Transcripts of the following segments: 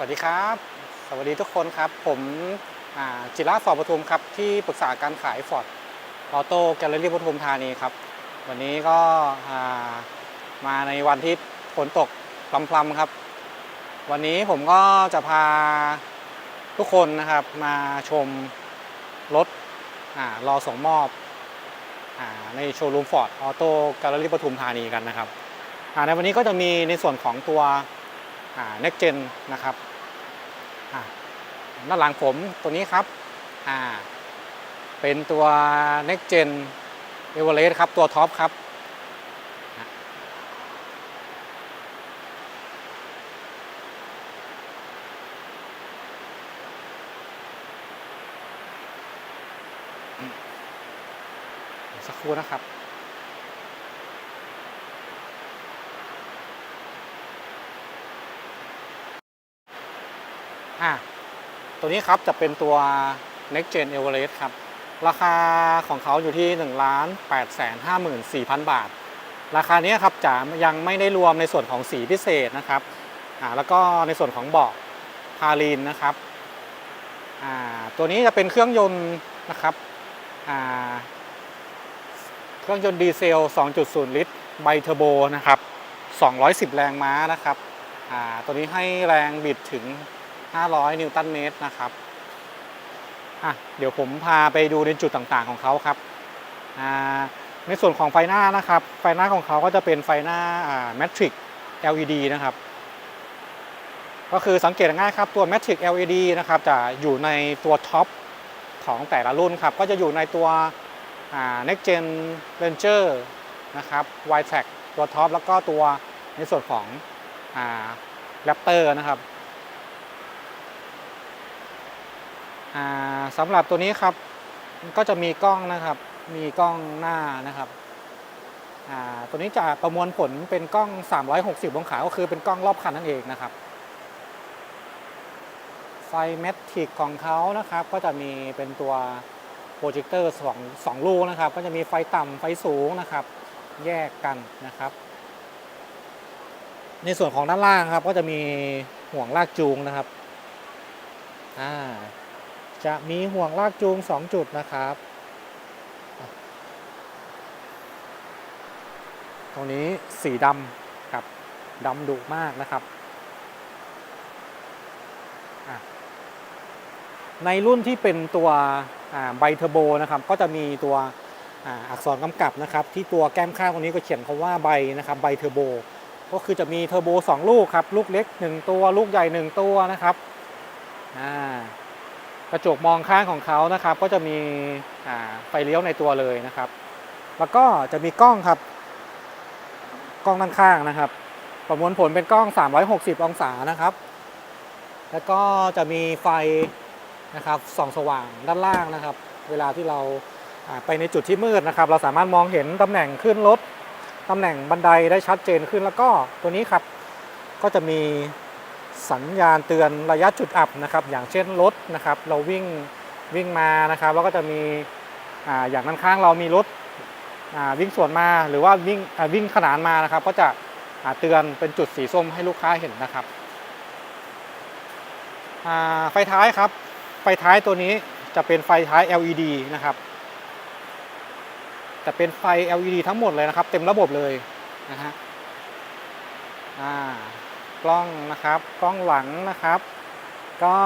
สวัสดีครับ สวัสดีทุกคนครับ ผมจิระฟอร์ดปทุมครับ ที่ปรึกษาการขายฟอร์ดออโต้แกลเลอรี่ปทุมธานีครับ วันนี้ก็มาในวันที่ฝนตกพรำๆครับ วันนี้ผมก็จะพาทุกคนนะครับมาชมรถอรอส่งมอบอในโชว์รูมฟอร์ดออโต้แกลเลอรี่ปทุมธานีกันนะครับในวันนี้ก็จะมีในส่วนของตัว next gen นะครับ ด้านหลังผมตัวนี้ครับเป็นตัว next gen e v e r e s t ครับตัวท็อปครับสักครู่นะครับ อะตัวนี้ครับจะเป็นตัว Next Gen Everest ครับ ราคาของเขาอยู่ที่1 8 5 4 0 0 0 บาท ราคานี้ครับจะยังไม่ได้รวมในส่วนของสีพิเศษนะครับอ่าแล้วก็ในส่วนของเบาะพาลีนนะครับอ่าตัวนี้จะเป็นเครื่องยนต์นะครับอ่าเครื่องยนต์ดีเซล 2.0 ลิตรไบเทอร์โบนะครับ210 แรงม้านะครับอ่าตัวนี้ให้แรงบิดถึง 500 นิวตันเมตรนะครับอะเดี๋ยวผมพาไปดูในจุดต่างๆของเขาครับอ่าในส่วนของไฟหน้านะครับ ไฟหน้าของเขาก็จะเป็นไฟหน้าอ่า Matrix LED นะครับ ก็คือสังเกตง่ายครับตัว Matrix LED นะครับจะอยู่ในตัวท็อปของแต่ละรุ่นครับ ก็จะอยู่ในตัวอ่า Next Gen Ranger นะครับ y t r a c ตัวท็อปแล้วก็ตัวในส่วนของอ่า Raptor นะครับ อ่า สำหรับตัวนี้ครับก็จะมีกล้องนะครับ มีกล้องหน้านะครับตัวนี้จะประมวลผลเป็นกล้อง 360 องศาก็คือเป็นกล้องรอบคันนั่นเองนะครับ ไฟเมทริกของเขานะครับ ก็จะมีเป็นตัวโปรเจคเตอร์สองสองลูกนะครับ ก็จะมีไฟต่ำไฟสูงนะครับ แยกกันนะครับ ในส่วนของด้านล่างครับ ก็จะมีห่วงลากจูงนะครับอ่า จะมีห่วงลากจูง 2 จุดนะครับ ตรงนี้สีดำครับดำดุมากนะครับ ในรุ่นที่เป็นตัวไบเทอร์โบนะครับ ก็จะมีตัวอักษรกำกับนะครับ ที่ตัวแก้มข้างตรงนี้ก็เขียนคำว่าไบนะครับไบเทอร์โบก็คือจะมีเทอร์โบ2 ลูกครับ ลูกเล็ก 1 ตัว ลูกใหญ่ 1 ตัวนะครับอ่า กระจกมองข้างของเขานะครับ ก็จะมีไฟเลี้ยวในตัวเลยนะครับ แล้วก็จะมีกล้องครับ กล้องด้านข้างนะครับ ประมวลผลเป็นกล้อง 360 องศานะครับ แล้วก็จะมีไฟนะครับส่องสว่างด้านล่างนะครับ เวลาที่เราไปในจุดที่มืดนะครับ เราสามารถมองเห็นตำแหน่งขึ้นรถตำแหน่งบันไดได้ชัดเจนขึ้นแล้วก็ตัวนี้ครับ ก็จะมี สัญญาณเตือนระยะจุดอับนะครับ อย่างเช่นรถนะครับ เราวิ่งวิ่งมานะครับแล้วก็จะมีออย่างด้านข้างเรามีรถวิ่งสวนมาหรือว่าวิ่งวิ่งขนานมานะครับ ก็จะเตือนเป็นจุดสีส้มให้ลูกค้าเห็นนะครับไฟท้ายครับ ไฟท้ายตัวนี้จะเป็นไฟท้าย LED นะครับจะเป็นไฟ LED ทั้งหมดเลยนะครับ เต็มระบบเลยนะฮะอ่า กล้องนะครับ กล้องหลังนะครับ ก็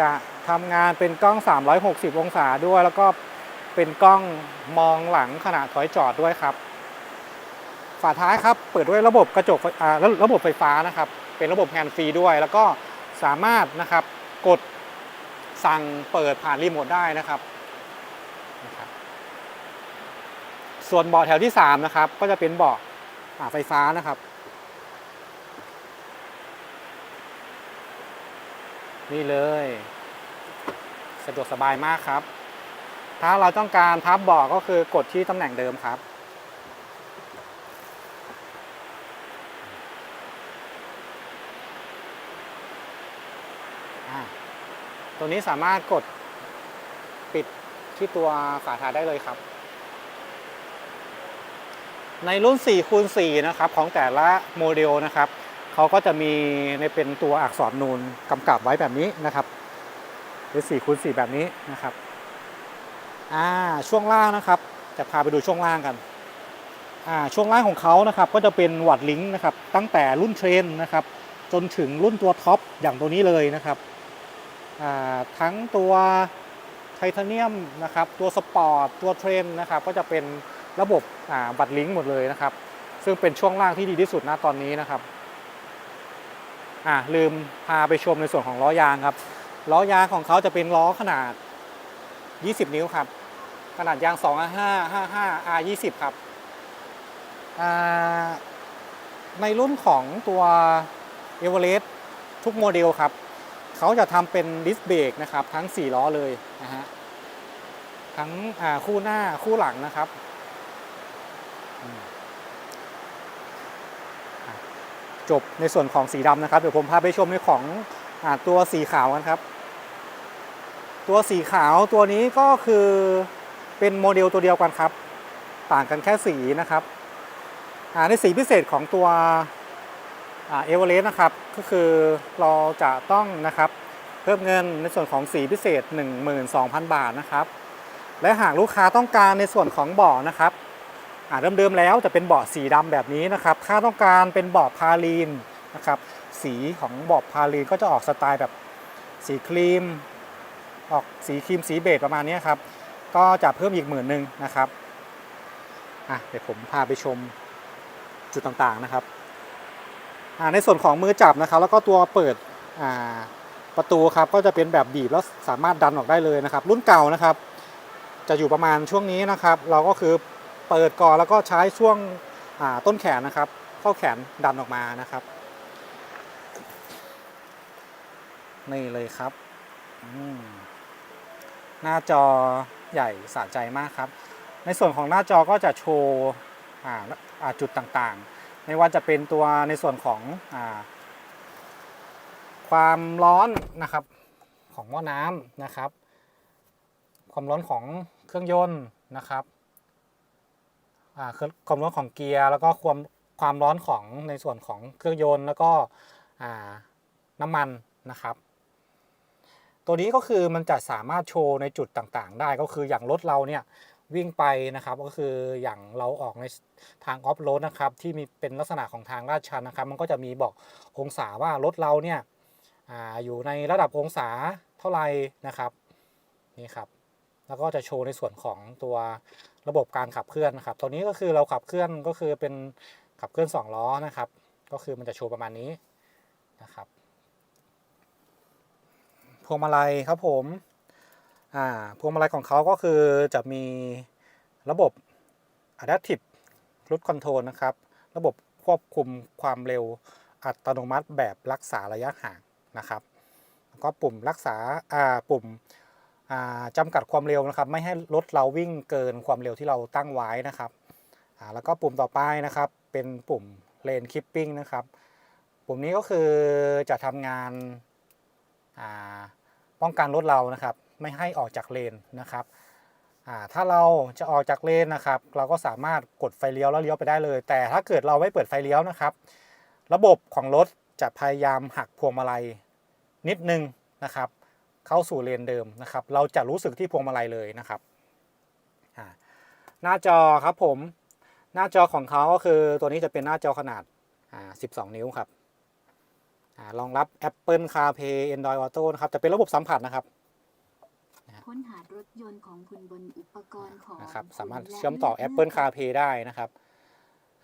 จะทำงานเป็นกล้อง 360 องศาด้วย แล้วก็เป็นกล้องมองหลังขณะถอยจอดด้วยครับ ฝาท้ายครับ เปิดด้วยระบบกระจกอ่าระระบบไฟฟ้านะครับ เป็นระบบแฮนด์ฟรีด้วย แล้วก็สามารถนะครับกดสั่งเปิดผ่านรีโมทได้นะครับ ส่วนเบาะแถวที่ 3 นะครับ ก็จะเป็นเบาะไฟฟ้านะครับ นี่เลย สะดวกสบายมากครับ ถ้าเราต้องการพับเบาะก็คือกดที่ตำแหน่งเดิมครับตัวนี้สามารถกดปิดที่ตัวฝาท้ายได้เลยครับ ในรุ่น4คูณ4นะครับของแต่ละโมเดลนะครับ เขาก็จะมีในเป็นตัวอักษรนูนกำกับไว้แบบนี้นะครับหรือ4คูณ4แบบนี้นะครับอ่าช่วงล่างนะครับ จะพาไปดูช่วงล่างกันอ่าช่วงล่างของเขานะครับก็จะเป็นวัดลิงก์นะครับ ตั้งแต่รุ่นเทรนนะครับจนถึงรุ่นตัวท็อปอย่างตัวนี้เลยนะครับอ่าทั้งตัวไทเทเนียมนะครับ ตัวสปอร์ต ตัวเทรนนะครับ ก็จะเป็นระบบอ่าบัตรลิงก์หมดเลยนะครับ ซึ่งเป็นช่วงล่างที่ดีที่สุดณตอนนี้นะครับ อ่าลืมพาไปชมในส่วนของล้อยางครับล้อยางของเขาจะเป็นล้อขนาด 20 นิ้วครับ ขนาดยาง 2 5 5 5 R 20ครับในรุ่นของตัวเอเวอเรสต์ทุกโมเดลครับ เขาจะทำเป็นดิสเบรกนะครับ ทั้ง 4 ล้อเลยนะฮะทั้งคู่หน้าคู่หลังนะครับอืมอะ จบในส่วนของสีดำนะครับ เดี๋ยวผมพาไปชมในของอตัวสีขาวกันครับ ตัวสีขาวตัวนี้ก็คือเป็นโมเดลตัวเดียวกันครับ ต่างกันแค่สีนะครับในสีพิเศษของตัวเอเวอเรสต์นะครับ ก็คือเราจะต้องนะครับเพิ่มเงินในส่วนของสีพิเศษ 12,000 บาทนะครับ และหากลูกค้าต้องการในส่วนของบาะนะครับ เดิมๆแล้วจะเป็นเบาะสีดำแบบนี้นะครับ ถ้าต้องการเป็นเบาะพาลีนนะครับ สีของเบาะพาลีนก็จะออกสไตล์แบบสีครีม ออกสีครีมสีเบจประมาณนี้ครับ ก็จะเพิ่มอีกหมื่นหนึ่งนะครับอะเดี๋ยวผมพาไปชมจุดต่างๆนะครับอ่าในส่วนของมือจับนะครับ แล้วก็ตัวเปิดอ่าประตูครับก็จะเป็นแบบบีบแล้วสามารถดันออกได้เลยนะครับ รุ่นเก่านะครับ จะอยู่ประมาณช่วงนี้นะครับ เราก็คือ เปิดก่อนแล้วก็ใช้ช่วงต้นแขนนะครับ เข้าแขนดันออกมานะครับ นี่เลยครับหน้าจอใหญ่สะใจมากครับ ในส่วนของหน้าจอก็จะโชว์จุดต่างๆ ไม่ว่าจะเป็นตัวในส่วนของอความร้อนนะครับของหม้อน้ำนะครับ ความร้อนของเครื่องยนต์นะครับ ความร้อนของเกียร์แล้วก็ความความร้อนของในส่วนของเครื่องยนต์แล้วก็น้ำมันนะครับ ตัวนี้ก็คือมันจะสามารถโชว์ในจุดต่างๆ ได้ก็คืออย่างรถเราเนี่ยวิ่งไปนะครับก็คืออย่างเราออกในทางออฟโรดนะครับที่มีเป็นลักษณะของทางลาดชันนะครับ มันก็จะมีบอกองศาว่ารถเราเนี่ยออยู่ในระดับองศาเท่าไหร่นะครับนี่ครับ แล้วก็จะโชว์ในส่วนของตัว ระบบการขับเคลื่อนนะครับ ตัวนี้ก็คือเราขับเคลื่อนก็คือเป็นขับเคลื่อนสองล้อนะครับ ก็คือมันจะโชว์ประมาณนี้นะครับ พวงมาลัยครับผมอ่าพวงมาลัยของเขาก็คือจะมีระบบ Adaptive Cruise Control นะครับ ระบบควบคุมความเร็วอัตโนมัติแบบรักษาระยะห่างนะครับ ก็ปุ่มรักษาอ่าปุ่ม จำกัดความเร็วนะครับ ไม่ให้รถเราวิ่งเกินความเร็วที่เราตั้งไว้นะครับแล้วก็ปุ่มต่อไปนะครับ เป็นปุ่ม Lane Keeping นะครับ ปุ่มนี้ก็คือจะทำงานาป้องกันรถเรานะครับ ไม่ให้ออกจากเลนนะครับถ้าเราจะออกจากเลนนะครับ เราก็สามารถกดไฟเลี้ยวแล้วเลี้ยวไปได้เลย แต่ถ้าเกิดเราไม่เปิดไฟเลี้ยวนะครับ ระบบของรถจะพยายามหักพวงมาลัยนิดนึงนะครับ เข้าสู่เลนเดิมนะครับ เราจะรู้สึกที่พวงมาลัยเลยนะครับอ่าหน้าจอครับผม หน้าจอของเขาก็คือตัวนี้จะเป็นหน้าจอขนาดอ่า12 นิ้วครับอ่ารองรับ Apple CarPlay Android Auto นะครับ จะเป็นระบบสัมผัสนะครับค้นหารถยนต์ของคุณบนอุปกรณ์ของนะครับคุณสามารถและเชื่อมต่อลืก Apple หน้า CarPlay ได้นะครับ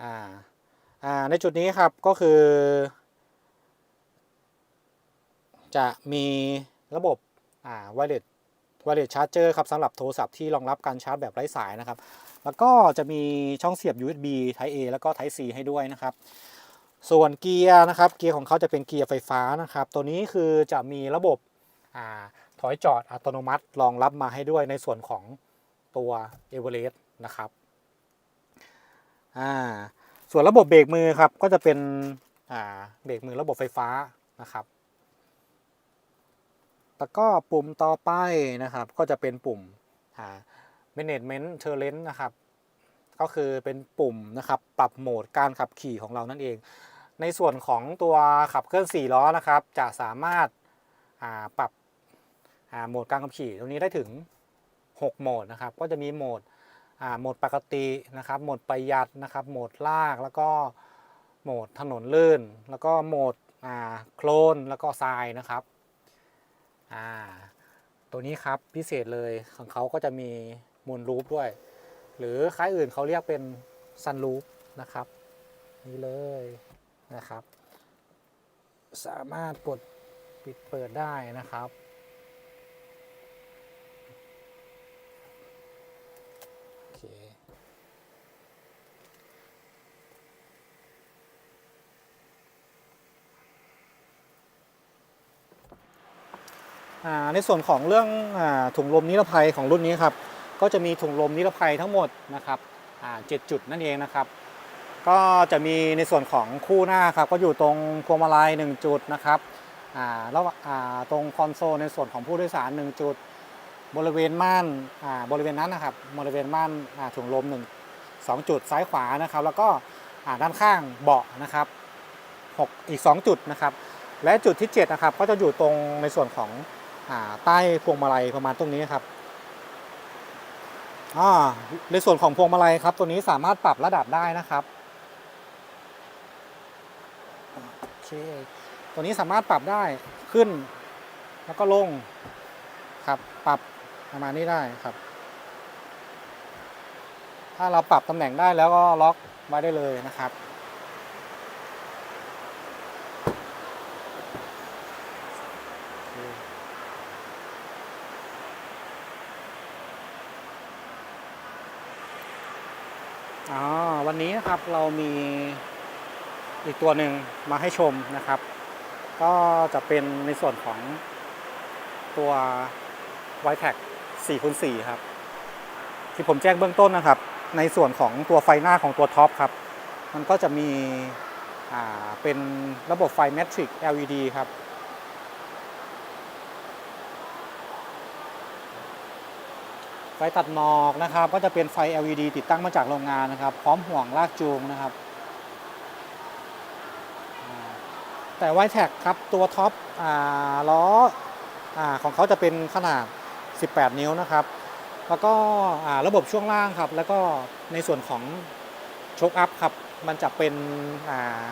อ่าอ่าในจุดนี้ครับก็คือ จะมีระบบ อ่า wireless wireless charger ครับสำหรับโทรศัพท์ที่รองรับการชาร์จแบบไร้สายนะครับ แล้วก็จะมีช่องเสียบ USB Type A แล้วก็ Type C ให้ด้วยนะครับ ส่วนเกียร์นะครับเกียร์ของเขาจะเป็นเกียร์ไฟฟ้านะครับ ตัวนี้คือจะมีระบบอ่าถอยจอดอัตโนมัติรองรับมาให้ด้วยในส่วนของตัวเอเวอเรสต์นะครับอ่าส่วนระบบเบรกมือครับก็จะเป็นอ่าเบรกมือระบบไฟฟ้านะครับ แล้วก็ปุ่มต่อไปนะครับ ก็จะเป็นปุ่ม management turn นะครับ ก็คือเป็นปุ่มนะครับปรับโหมดการขับขี่ของเรานั่นเอง ในส่วนของตัวขับเคลื่อน4ล้อนะครับ จะสามารถาปรับโหมดการขับขี่ตรงนี้ได้ถึง 6 โหมดนะครับ ก็จะมีโหมดโหมดปกตินะครับ โหมดประหยัดนะครับ โหมดลากแล้วก็โหมดถนนลื่น แล้วก็โหมดโคลนแล้วก็ทรายนะครับ อ่า ตัวนี้ครับพิเศษเลยของเขาก็จะมีมูลรูปด้วย หรือค่ายอื่นเขาเรียกเป็นซันรูปนะครับ นี่เลยนะครับ สามารถกดปิดเปิดได้นะครับ โอเค อ่า ในส่วนของเรื่องอถุงลมนิรภัยของรุ่นนี้ครับก็จะมีถุงลมนิรภัยทั้งหมดนะครับเจ็ดจุดนั่นเองนะครับ ก็จะมีในส่วนของคู่หน้าครับก็อยู่ตรงพวงมาลัย1จุดนะครับแล้วตรงคอนโซลในส่วนของผู้โดยสาร 1 จุด บริเวณม่านาบริเวณนั้นนะครับบริเวณม่านาถุงลม1 2 จุดซ้ายขวานะครับ แล้วก็ด้านข้างเบาะนะครับ6อีก 2 จุดนะครับ และจุดที่7นะครับก็จะอยู่ตรงในส่วนของ ใต้พวงมาลัยประมาณตรงนี้ครับอ่าในส่วนของพวงมาลัยครับ ตัวนี้สามารถปรับระดับได้นะครับโอเคตัวนี้สามารถปรับได้ขึ้น แล้วก็ลงครับปรับประมาณนี้ได้ครับ ถ้าเราปรับตำแหน่งได้แล้วก็ล็อกไว้ได้เลยนะครับโอเค อ๋อวันนี้นะครับเรามีอีกตัวหนึ่งมาให้ชมนะครับ ก็จะเป็นในส่วนของตัว w i t e c 4คูณ4ครับ ที่ผมแจ้งเบื้องต้นนะครับ ในส่วนของตัวไฟหน้าของตัวท็อปครับ มันก็จะมีเป็นระบบไฟ Matrix LED ครับ ไฟตัดหมอกนะครับ ก็จะเป็นไฟ LED ติดตั้งมาจากโรงงานนะครับ พร้อมห่วงลากจูงนะครับ แต่ไวแท็กครับตัวท็อปอ่าล้ออาของเขาจะเป็นขนาด 18 นิ้วนะครับ แล้วก็อ่าระบบช่วงล่างครับ แล้วก็ในส่วนของโชคอัพครับ มันจะเป็นอ่า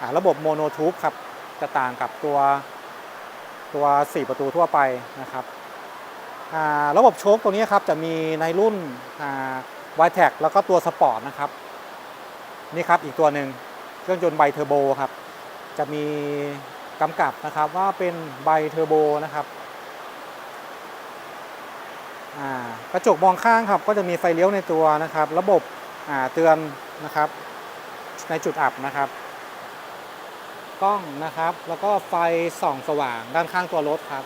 อ่าระบบโมโนทูบครับ จะต่างกับตัวตัว 4 ประตูทั่วไปนะครับ ระบบโชคตัวนี้ครับจะมีในรุ่นวายแท็กแล้วก็ตัวสปอร์ตนะครับนี่ครับอีกตัวหนึ่งเครื่องยนต์ไบเทอร์โบครับจะมีกำกับนะครับว่าเป็นไบเทอร์โบนะครับกระจกมองข้างครับก็จะมีไฟเลี้ยวในตัวนะครับ ระบบเตือนนะครับในจุดอับนะครับกล้องนะครับ แล้วก็ไฟส่องสว่างด้านข้างตัวรถครับ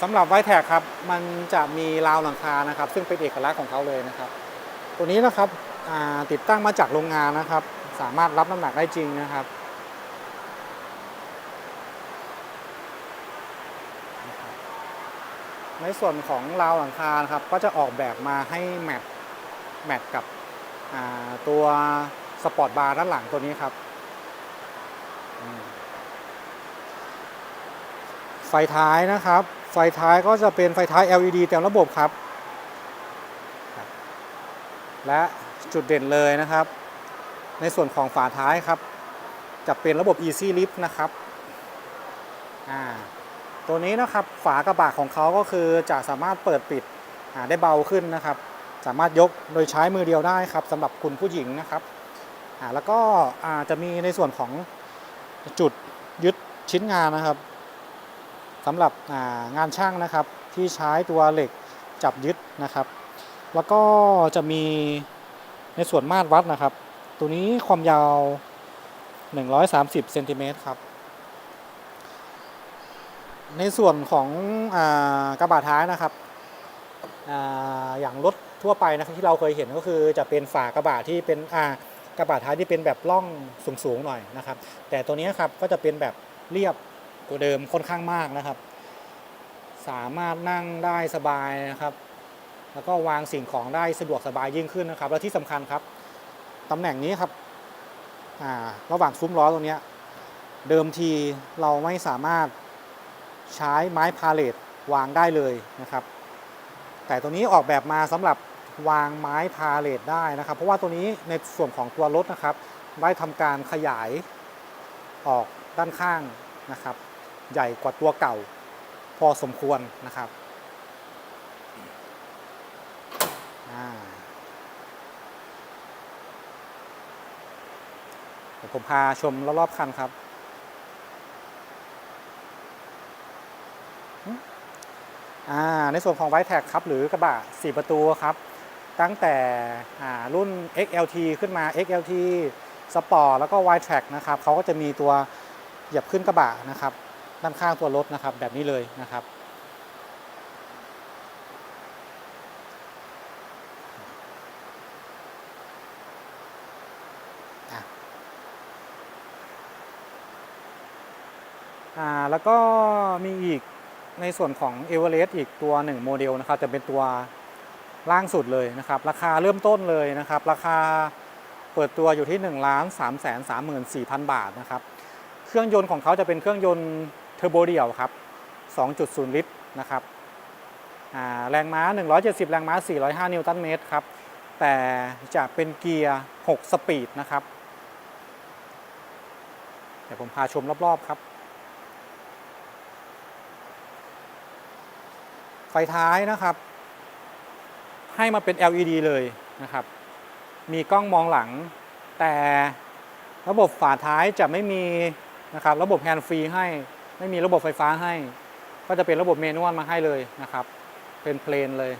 สำหรับไวแท็กครับ มันจะมีราวหลังคานะครับ ซึ่งเป็นเอกลักษณ์ของเขาเลยนะครับ ตัวนี้นะครับติดตั้งมาจากโรงงานนะครับ สามารถรับน้ำหนักได้จริงนะครับในส่วนของราวหลังคานะครับก็จะออกแบบมาให้แมทแมทกับตัวสปอร์ตบาร์ด้านหลังตัวนี้ครับอืม ไฟท้ายนะครับ ไฟท้ายก็จะเป็นไฟท้าย LED เต็มระบบครับ และจุดเด่นเลยนะครับ ในส่วนของฝาท้ายครับ จะเป็นระบบ Easy Lift นะครับตัวนี้นะครับฝากระบะของเขาก็คือจะสามารถเปิดปิดได้เบาขึ้นนะครับ สามารถยกโดยใช้มือเดียวได้ครับสำหรับคุณผู้หญิงนะครับแล้วก็จะมีในส่วนของจุดยึดชิ้นงานนะครับ สำหรับงานช่างนะครับที่ใช้ตัวเหล็กจับยึดนะครับ แล้วก็จะมีในส่วนมาตรวัดนะครับ ตัวนี้ความยาว 130เซนติเมตรครับในส่วนของอกระบะท้ายนะครับออย่างรถทั่วไปนะครับที่เราเคยเห็นก็คือจะเป็นฝากระบะที่เป็นกระบะท้ายที่เป็นแบบล่องสูงๆหน่อยนะครับ แต่ตัวนี้ครับก็จะเป็นแบบเรียบ กว่าเดิมค่อนข้างมากนะครับ สามารถนั่งได้สบายนะครับ แล้วก็วางสิ่งของได้สะดวกสบายยิ่งขึ้นนะครับ และที่สำคัญครับตำแหน่งนี้ครับระหว่างซุ้มล้อตรงนี้เดิมทีเราไม่สามารถใช้ไม้พาเลตวางได้เลยนะครับ แต่ตัวนี้ออกแบบมาสำหรับวางไม้พาเลตได้นะครับ เพราะว่าตัวนี้ในส่วนของตัวรถนะครับ ได้ทำการขยายออกด้านข้างนะครับ ใหญ่กว่าตัวเก่า พอสมควรนะครับเดี๋ยวผมพาชมรอบๆคันครับ ในส่วนของไว t ์แท็กครับ หรือกระบะ 4 ประตูครับ ตั้งแต่รุ่น XLT ขึ้นมา XLT Sport แล้วก็ y t r a c k นะครับเขาก็จะมีตัวเหยียบขึ้นกระบะนะครับ ด้านข้างตัวรถนะครับ แบบนี้เลยนะครับอ่าแล้วก็มีอีกในส่วนของ e v e r e s t อีกตัวหนึ่งโมเดลนะครับ จะเป็นตัวล่างสุดเลยนะครับ ราคาเริ่มต้นเลยนะครับ ราคาเปิดตัวอยู่ที่1 3 3 4 0 0 0บาทนะครับ เครื่องยนต์ของเขาจะเป็นเครื่องยนต์ เทอร์โบเดี่ยวครับ 2.0 ลิตรนะครับอ่าแรงม้า 170 แรงม้า 405 นิวตันเมตรครับ แต่จะเป็นเกียร์ 6 สปีดนะครับ เดี๋ยวผมพาชมรอบ ๆ ครับ ไฟท้ายนะครับ ให้มาเป็น LED เลยนะครับ มีกล้องมองหลัง แต่ระบบฝาท้ายจะไม่มีนะครับ ระบบแฮนด์ฟรีให้ ไม่มีระบบไฟฟ้าให้ ก็จะเป็นระบบเมนวลมาให้เลยนะครับ เป็นเพลนเลย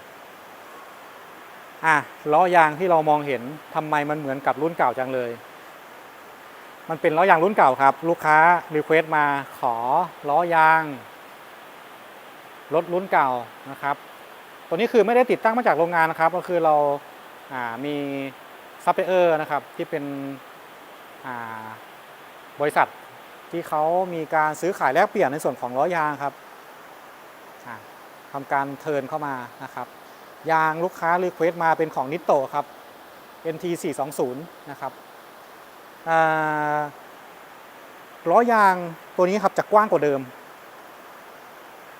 อะล้อยางที่เรามองเห็นทำไมมันเหมือนกับรุ่นเก่าจังเลย มันเป็นล้อยางรุ่นเก่าครับ ลูกค้ารีเควสต์มาขอล้อยางรถรุ่นเก่านะครับ ตัวนี้คือไม่ได้ติดตั้งมาจากโรงงานนะครับ ก็คือเราามีซัพพลายเออร์นะครับที่เป็นบริษัท ที่เขามีการซื้อขายแลกเปลี่ยนในส่วนของล้อยางครับอ่าทำการเทิร์นเข้ามานะครับ ยางลูกค้ารีเควสต์มาเป็นของนิโตครับ NT 420นะครับล้อยางตัวนี้ครับจะกว้างกว่าเดิม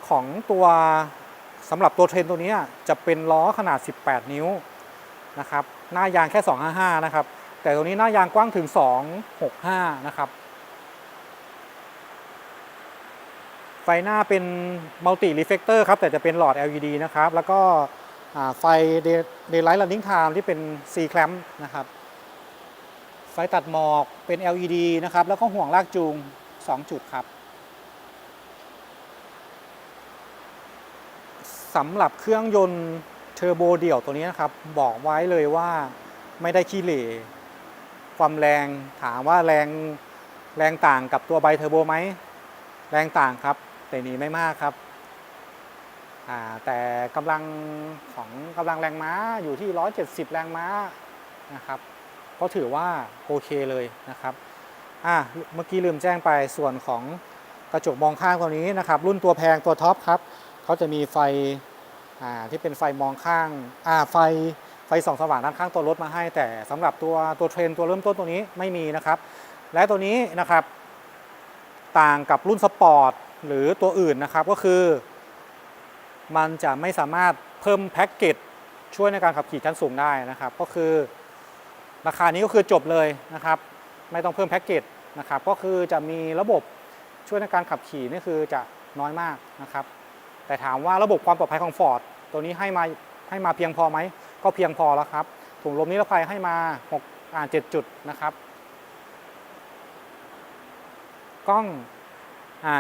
ของตัวสำหรับตัวเทรนตัวนี้จะเป็นล้อขนาด 18 นิ้วนะครับ หน้ายางแค่ 255 นะครับ แต่ตัวนี้หน้ายางกว้างถึง 265 นะครับ ไฟหน้าเป็นมัลติรีเฟกเตอร์ครับ แต่จะเป็นหลอด LED นะครับ แล้วก็ไฟเดย์ไลท์ running time ที่เป็น C clamp นะครับ ไฟตัดหมอกเป็น LED นะครับ แล้วก็ห่วงลากจูง 2 จุดครับสำหรับเครื่องยนต์เทอร์โบเดี่ยวตัวนี้นะครับ บอกไว้เลยว่าไม่ได้ขี้เหร่ความแรงถามว่าแรงแรงต่างกับตัวไบเทอร์โบไหมแรงต่างครับ แต่นีไม่มากครับ แต่กำลังของกำลังแรงม้าอยู่ที่ 170 แรงม้านะครับก็ถือว่าโอเคเลยนะครับอ่าเมื่อกี้ลืมแจ้งไปส่วนของกระจกมองข้างตัวนี้นะครับ รุ่นตัวแพงตัวท็อปครับเขาจะมีไฟที่เป็นไฟมองข้างไฟไฟส่องสว่างด้านข้างตัวรถมาให้ แต่สำหรับตัวตัวเทรนตัวเริ่มต้นตัวนี้ไม่มีนะครับ และตัวนี้นะครับ ต่างกับรุ่นสปอร์ต หรือตัวอื่นนะครับก็คือ มันจะไม่สามารถเพิ่มแพ็กเกจช่วยในการขับขี่ชั้นสูงได้นะครับ ก็คือ ราคานี้ก็คือจบเลยนะครับ ไม่ต้องเพิ่มแพ็กเกจนะครับก็คือจะมีระบบช่วยในการขับขี่นี่คือจะน้อยมากนะครับ แต่ถามว่าระบบความปลอดภัยของ Ford ตัวนี้ให้มาให้มาเพียงพอไหมก็เพียงพอแล้วครับ ถุงลมนิรภัยให้มา6อ่า7จุดนะครับ กล้อง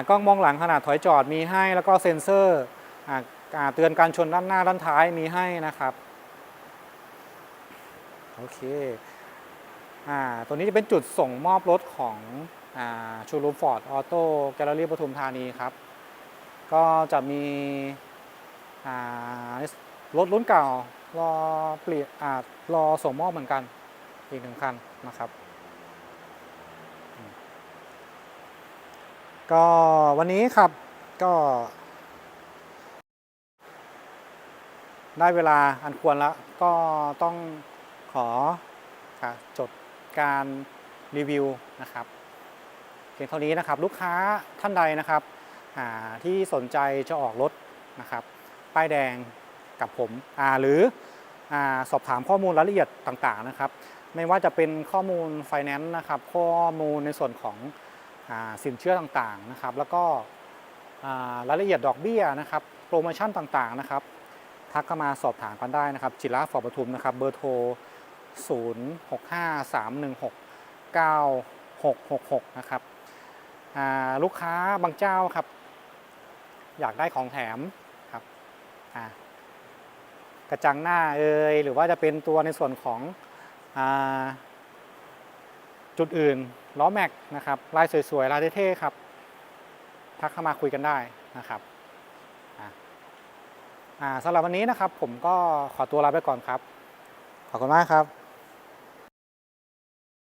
กล้องมองหลังขนาดถอยจอดมีให้แล้วก็เซ็นเซอร์เตือนการชนด้านหน้าด้านท้ายมีให้นะครับโอเคอตัวนี้จะเป็นจุดส่งมอบรถของชูรูมฟอร์ดออโต้แกลเลอรี่ปทุมธานีครับ ก็จะมีรถรุ่นเก่ารอเปลี่ยนรอส่งมอบเหมือนกันอีกหนึ่งคันนะครับอืม ก็วันนี้ครับก็ ได้เวลาอันควรแล้ว ก็ต้องขอจดการรีวิวนะครับเพียงเท่านี้นะครับ ลูกค้าท่านใดนะครับที่สนใจจะออกรถนะครับ ป้ายแดงกับผมหรืออสอบถามข้อมูลรายละเอียดต่างๆนะครับ ไม่ว่าจะเป็นข้อมูลไฟแนนซ์นะครับ ข้อมูลในส่วนของ สินเชื่อต่างๆนะครับ แล้วก็รายละเอียดดอกเบี้ยนะครับ โปรโมชั่นต่างๆนะครับ ทักเข้ามาสอบถามกันได้นะครับ จิระฟอร์ปทุมนะครับ เบอร์โทร 0653169666 นะครับลูกค้าบางเจ้าครับ อยากได้ของแถมครับกระจังหน้าเอยหรือว่าจะเป็นตัวในส่วนของอจุดอื่น ล้อแม็กนะครับลายสวยๆลายเท่ๆครับทักเข้ามาคุยกันได้นะครับสำหรับวันนี้นะครับผมก็ขอตัวลาไปก่อนครับ ขอบคุณมากครับ